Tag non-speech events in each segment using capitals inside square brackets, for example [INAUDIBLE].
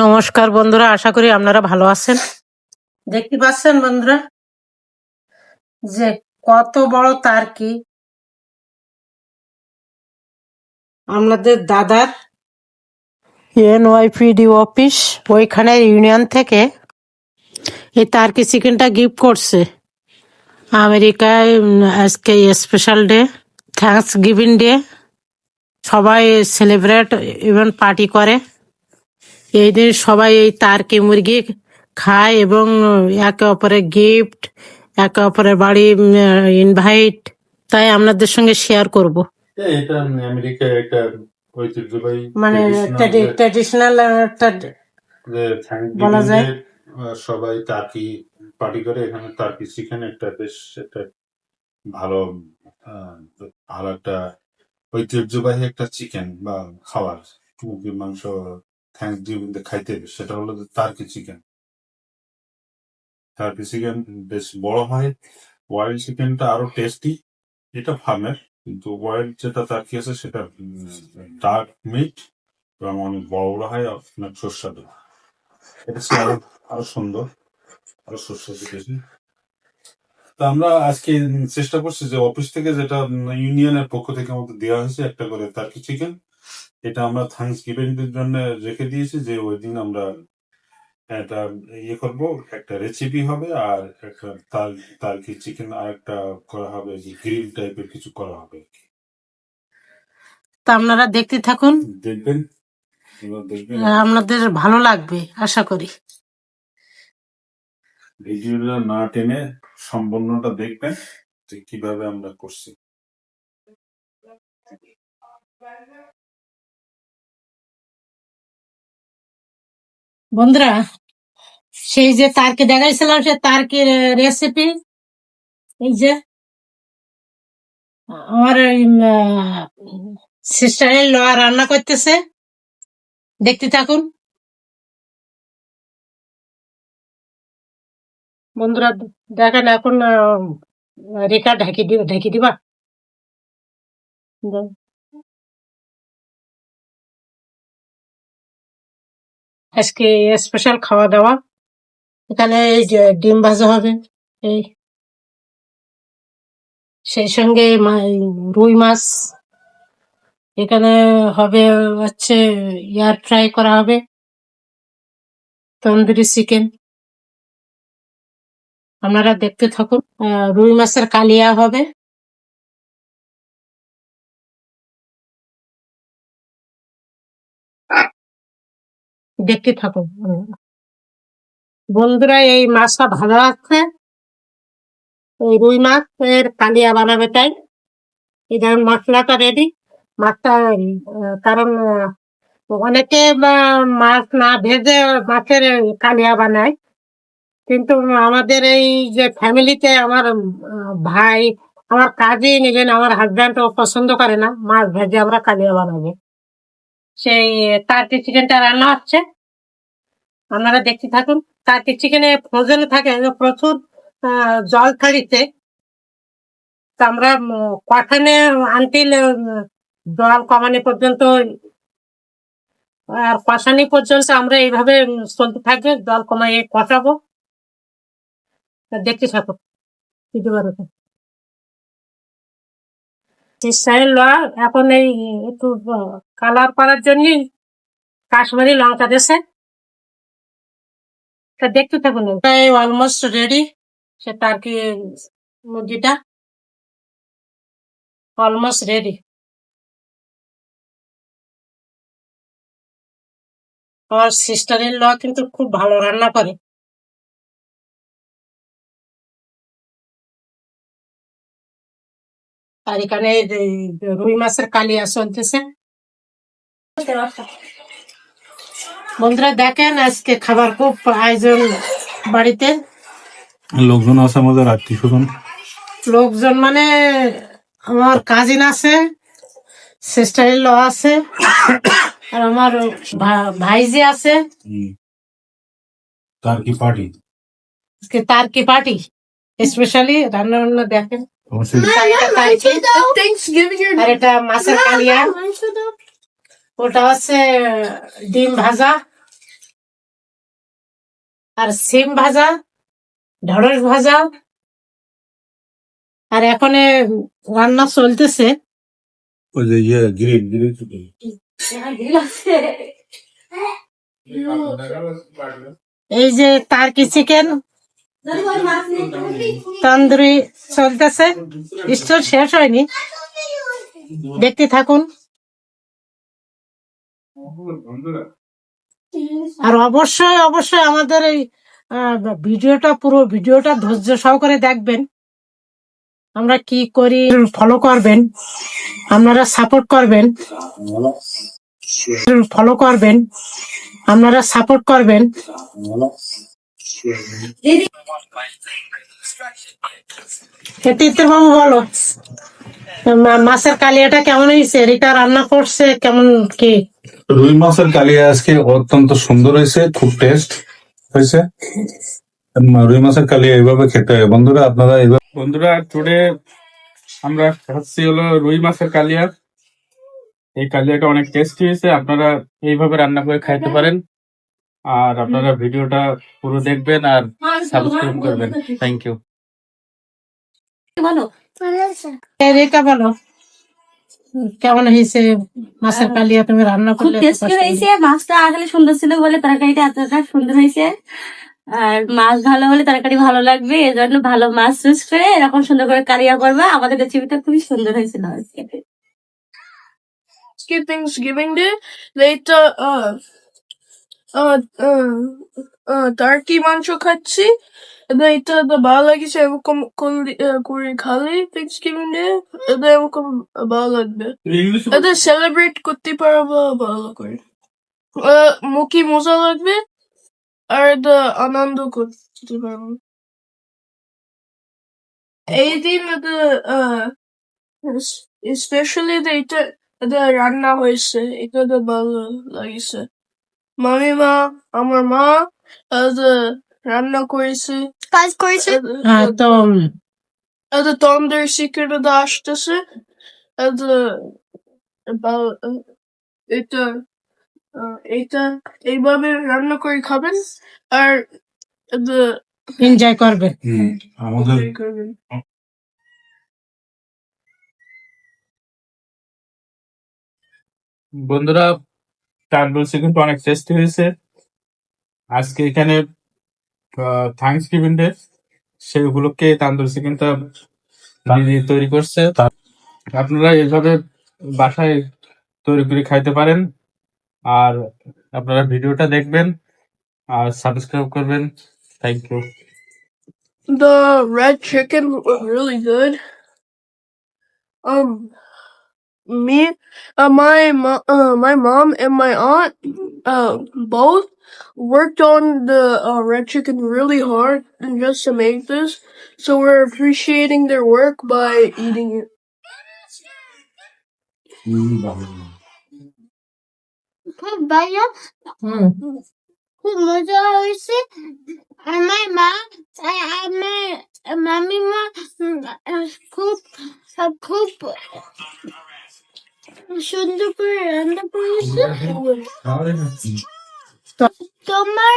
নমস্কার বন্ধুরা, আশা করি আপনারা ভালো আছেন। দেখতে পাচ্ছেন বন্ধুরা যে কত বড় তার কি? আমাদের দাদার এনওয়াইপিডি অফিস ওইখানে ইউনিয়ন থেকে এই তার্কি চিকেনটা গিফট করছে। আমেরিকায় আজকে special day Thanksgiving day সবাই সেলিব্রেট ইভেন পার্টি করে। এই দিন সবাই এই তারকি মুরগি খায় এবং একে অপরের গিফট একে অপরের বাড়ি ইনভাইট তাই আপনাদের সঙ্গে শেয়ার করব। হ্যাঁ, এটা আমেরিকায় একটা ঐতিহ্যবাহী মানে ট্র্যাডিশনাল একটা বলা যায়। সবাই টার্কি পার্টি করে। এখানে টার্কি চিকেন একটা বেশ একটা ভালো ভালো একটা ঐতিহ্যবাহী একটা চিকেন বা খাবার মুরগির মাংস থ্যাংকসগিভিং ডে খাইতে সেটা হলো টার্কি চিকেন টার্কি চিকেন বেশ বড় হয়। ওয়াইল্ড চিকেনটা আরও টেস্টি এটা ফার্মের কিন্তু ওয়াইল্ড যেটা টার্কি আছে সেটা ডার্ক মিট এবং অনেক বড় বড় হয় অনেক সুস্বাদু। এটা আরও আরও সুন্দর, আরও সুস্বাদু বেশি তা আমরা আজকে চেষ্টা করছি যে অফিস থেকে যেটা ইউনিয়নের পক্ষ থেকে আমাদের দেওয়া হয়েছে, একটা করে টার্কি চিকেন এটা আমরা থ্যাংকস গিভিং এর জন্য রেখে দিয়েছি যে ওই দিন আমরা এটা ইয়ে করব একটা রেসিপি হবে আর একটা তার টার্কি চিকেন আর একটা করা হবে যে গ্রিল টাইপের কিছু করা হবে তা আপনারা দেখতে থাকুন। দেখবেন আপনাদের ভালো লাগবে আশা করি। ভিডিওটা না টেনে সম্পূর্ণটা দেখবেন যে কীভাবে আমরা করছি। বন্ধুরা, সেই যে তারকে দেখাইছিলাম, সে তারকের রেসিপি এই যে আমার সিস্টারের লোয়া রান্না করতেছে। দেখতে থাকুন। বন্ধুরা, দেখেন এখন রেখা ঢাকি দিবা ঢাকি দিবা। আজকে স্পেশাল খাওয়া দাওয়া এখানে এই যে ডিম ভাজা হবে, এই। সেই সঙ্গে রুই মাছ। এখানে হবে হচ্ছে এয়ার ফ্রাই করা হবে। তন্দুরি চিকেন আপনারা দেখতে থাকুন রুই মাছের কালিয়া হবে। দেখতে থাকুন বন্ধুরা, এই মাছটা ভালো আছে এই রুই মাছ এর কালিয়া বানাবে তাই। এই ধরুন মশলাটা রেডি মাছটা কারণ অনেকে মাছ না ভেজে মাছের কালিয়া বানায়। কিন্তু আমাদের এই যে ফ্যামিলিতে আমার ভাই, আমার কাজই নিলেন আমার হাজব্যান্ড ও পছন্দ করে না মাছ ভেজে আমরা কালিয়া বানাবো। সেই টার্কি চিকেনটা রান্না হচ্ছে। আপনারা দেখতে থাকুন। টার্কি চিকেনে ফ্রোজেন থাকে প্রচুর জল থাড়িতে তা আমরা কঠানে আনটিল জল কমানি পর্যন্ত, আর কষানি পর্যন্ত আমরা এইভাবে চলতে থাকবে, জল কমাইয়ে কষাবো। দেখতে থাকো এখন এই, একটু কালার করার জন্য কাশ্মীরি লঙ্কা দেশে তা দেখতে থাকুন। অলমোস্ট রেডি সে তার কি মুরগিটা? অলমোস্ট রেডি আমার সিস্টার ইন ল কিন্তু খুব ভালো রান্না করে। আর এখানে রুই মাছের কালিয়া চলতেছে। বন্ধুরা দেখেন আজকে খাবার খুব আয়োজন বাড়িতে। লোকজন আছে আমাদের আত্মীয় স্বজন লোকজন মানে আমার কাজিন আছে সিস্টার ল আছে আর আমার ভা- ভাইজি আছে। তার কি পার্টি আজকে তার কি পার্টি স্পেশালি রান্না বান্না দেখেন আর এটা মাছের কালিয়া। ওটা হচ্ছে ডিম ভাজা আর সিম ভাজা ঢেঁড়স ভাজা। আর এখন রান্না চলতেছে। ইয়ে গ্রিল এই যে টার্কি চিকেন তন্দুরি চলতেছে। স্টোর শেষ হয়নি। দেখতে থাকুন। আর অবশ্যই অবশ্যই আমাদের এই ভিডিওটা পুরো ভিডিওটা ধৈর্য সহকারে দেখবেন। আমরা কি করি ফলো করবেন। আপনারা সাপোর্ট করবেন। ফলো করবেন। আপনারা সাপোর্ট করবেন। তীর্থের বাবু বলো। মাছের কালিয়াটা কেমন হয়েছে? রিতা রান্না করছে কেমন কি? রুই মাছের কালিয়া আজকে অত্যন্ত সুন্দর হয়েছে খুব টেস্ট হয়েছে। রুই মাছের কালিয়া এইভাবে খেতে হয়। বন্ধুরা আপনারা এইভাবে বন্ধুরা টুডে আমরা খাচ্ছি হলো রুই মাছের কালিয়া। এই কালিয়াটা অনেক টেস্টি হয়েছে। আপনারা এইভাবে রান্না করে খাইতে পারেন। আর আপনারা ভিডিওটা পুরো দেখবেন আর সাবস্ক্রাইব করবেন। থ্যাংক ইউ এ, রিতা বলো কেমন হয়েছে? মাছের কালিয়া তুমি রান্না খুব করলে টেস্টি হয়েছে। মাছটা আসলে সুন্দর ছিল বলে তরকারিটা এতটা সুন্দর হয়েছে। আর মাছ ভালো হলে তরকারি ভালো লাগবে। এজন্য ভালো মাছ চুজ করে এরকম সুন্দর করে কারিয়া করবা। আমাদের রেসিপিটা খুবই সুন্দর হয়েছিল আজকে। Thanksgiving Day later uh turkey মাংস খাচ্ছি। এটা তো ভালো লাগছে এরকম করে খালি Thanksgiving Day এটা এরকম ভালো লাগবে। এটা সেলিব্রেট করতে পারব ভালো করে। মুখে মজা লাগবে আর এটা আনন্দ করতে পারব। এই দিন এটা আহ স্পেশালি এটা এটা রান্না হয়েছে এটা তো ভালো লাগিছে। মামিমা আমার মা রান্না করেছে। কাজ করেছে? হ্যাঁ তো এটা তন্দুর চিকেন আসতেছে। এটা এটা এটা এইভাবে রান্না করে খাবেন। আর এটা এনজয় করবে হুম, আমাদের enjoy বন্ধুরা তান্দুর চিকেনটা অনেক টেস্টি হয়েছে। আজকে এখানে থ্যাংকস গিভিং ডে সেই উপলক্ষে তান্দুর চিকেনটা দিদি তৈরি করছে। আপনারা এইভাবে বাসায় তৈরি করে খাইতে পারেন। আর আপনারা ভিডিওটা দেখবেন আর সাবস্ক্রাইব করবেন। Thank you The red chicken was really good. Um, me, uh, my mo- uh, my mom and my aunt, uh, both worked on the uh, red chicken really hard and just to make this. So we're appreciating their work by eating it. খুব ভালো হুম খুব মজা হয়েছে আমার মা আর আমার মামিমা উম, আহ, খুব আহ, খুব সুন্দর করে রান্না করেছে? তোমরা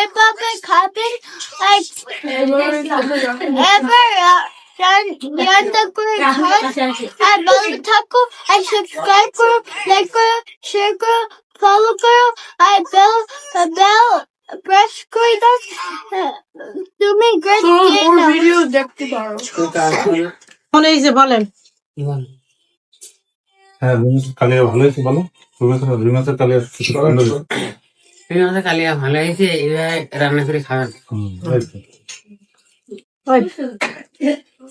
এভাবে খাবেন এবার রান্না করে খান আর ভালো থাকো আর সাবস্ক্রাইব করো লাইক করো শেয়ার করো ফলো করো আর বেল বেল প্রেস করে দাও। তুমি great So more videos deck tomorrow. কেমন হয়েছে বলেন। হ্যাঁ রুই কালিয়া ভালো হয়েছে বলো? মাছের কালিয়া ভালো হয়েছে রান্না করে খাবেন।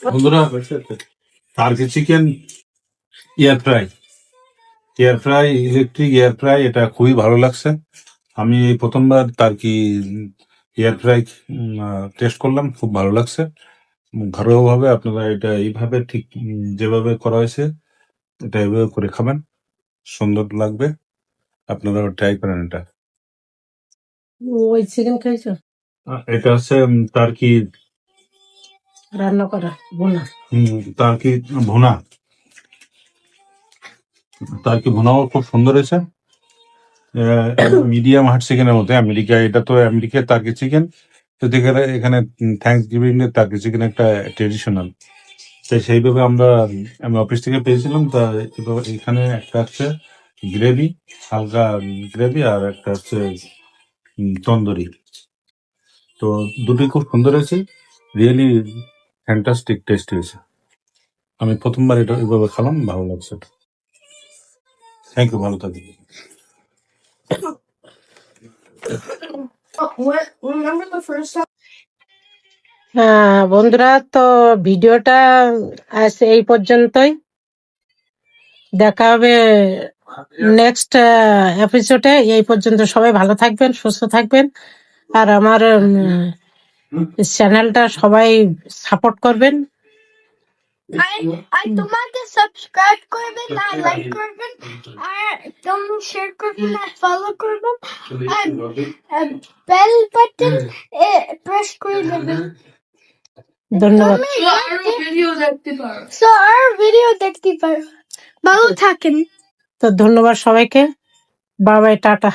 বন্ধুরা turkey chicken air fry air fry electric air fry এটা খুবই ভালো লাগছে। আমি এই প্রথমবার টার্কি এয়ার ফ্রাই টেস্ট করলাম খুব ভালো লাগছে। ঘরোয়া ভাবে আপনারা এটা এইভাবে ঠিক যেভাবে করা হয়েছে এটা এভাবে করে খাবেন। সুন্দর লাগবে। আপনারা ট্রাই করেন এটা। ওই চিকেন খাইছো? এটা হচ্ছে টার্কি রান্না করা বোনা টার্কি ভুনা? টার্কি ভুনাও খুব সুন্দর হয়েছে। মিডিয়াম হার্ট চিকেনের মতো আমেরিকা এটা তো আমেরিকার টার্কি চিকেন তো এখানে থ্যাংকস গিভিং এর টার্কি চিকেন একটা ট্রেডিশনাল তো সেইভাবে আমরা, আমি অফিস থেকে পেয়েছিলাম, তা এখানে একটা হচ্ছে গ্রেভি, হালকা গ্রেভি আর একটা হচ্ছে তন্দুরি। তো দুটোই খুব সুন্দর হয়েছে রিয়েলি ফ্যান্টাস্টিক টেস্ট হয়েছে। আমি প্রথমবার এটা এভাবে খেলাম, ভালো লাগছে। থ্যাংক ইউ ভালো [COUGHS] time? হ্যাঁ বন্ধুরা, তো ভিডিওটা আজ এই পর্যন্তই। দেখা হবে নেক্সট এপিসোডে এই পর্যন্ত সবাই ভালো থাকবেন, সুস্থ থাকবেন। আর আমার চ্যানেলটা সবাই সাপোর্ট করবেন। I তোমাকে সাবস্ক্রাইব করবেন, আর লাইক করবেন, আর শেয়ার করবেন, আর ফলো করবেন। আর বেল বাটন প্রেস করে দেবেন। ধন্যবাদ। ভিডিও দেখতে পারো। সো ভিডিও দেখতে পারো। ভালো থাকেন। তো ধন্যবাদ সবাইকে। বাবাই টাটা।